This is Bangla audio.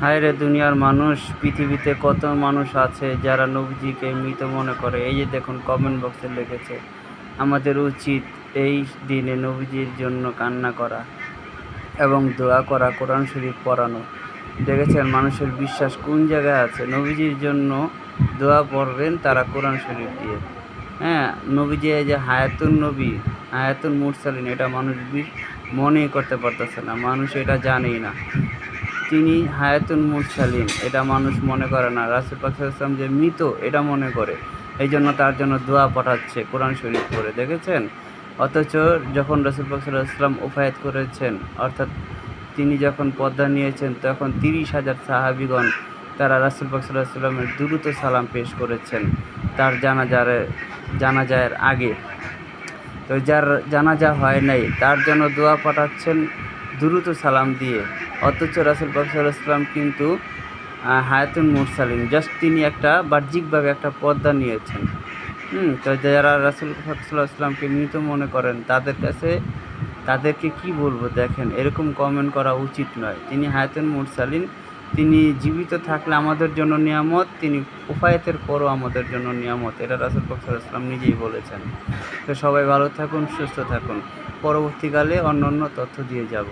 হায় রে দুনিয়ার মানুষ, পৃথিবীতে কত মানুষ আছে যারা নবীজিকে মৃত মনে করে? এই যে দেখুন কমেন্ট বক্সে লিখেছে, আমাদের উচিত এই দিনে নবীজির জন্য কান্না করা এবং দোয়া করা, কোরআন শরীফ পড়ানো। দেখেছেন, মানুষের বিশ্বাস কোন জায়গায় আছে? নবীজির জন্য দোয়া পড়বেন তারা কোরআন শরীফ দিয়ে। হ্যাঁ নবীজি এই যে হায়াতুন নবী হায়াতুন মুরসালিন, এটা মানুষ মনেই করতে পারতেছে না, মানুষ এটা জানেই না। তিনি হায়াতুন মুরসালিন, এটা মানুষ মনে করে না। রাসুল পাক ইসলাম যে মৃত, এটা মনে করে। এই জন্য তার জন্য দোয়া পাঠাচ্ছে কোরআন শরীফ করে দেখেছেন? অথচ যখন রসুল পাক ইসলাম উফায়ত করেছেন, অর্থাৎ তিনি যখন পদ্মা নিয়েছেন, তখন তিরিশ হাজার সাহাবিগণ তারা রাসুল পাক ইসলামের দ্রুত সালাম পেশ করেছেন তার জানাজার, জানাজায়ের আগে। তো যার জানাজা হয় নাই, তার জন্য দোয়া পাঠাচ্ছেন, দ্রুত সালাম দিয়ে। অথচ রাসুল ইসলাম কিন্তু আহ, হায়াতুন মুরসালিন জাস্ট তিনি একটা বাহ্যিকভাবে একটা পর্দা নিয়েছেন। হুম তো যারা রাসুল ইসলামকে মৃত মনে করেন তাদের কাছে তাদেরকে কি বলব দেখেন এরকম কমেন্ট করা উচিত নয়। তিনি হায়াতুন মুরসালিন তিনি জীবিত থাকলে আমাদের জন্য নিয়ামত তিনি উফায়তের পরও আমাদের জন্য নিয়ামত। এটা রাসুল ইসলাম নিজেই বলেছেন। তো সবাই ভালো থাকুন সুস্থ থাকুন। পরবর্তীকালে অন্য অন্য তথ্য দিয়ে যাব।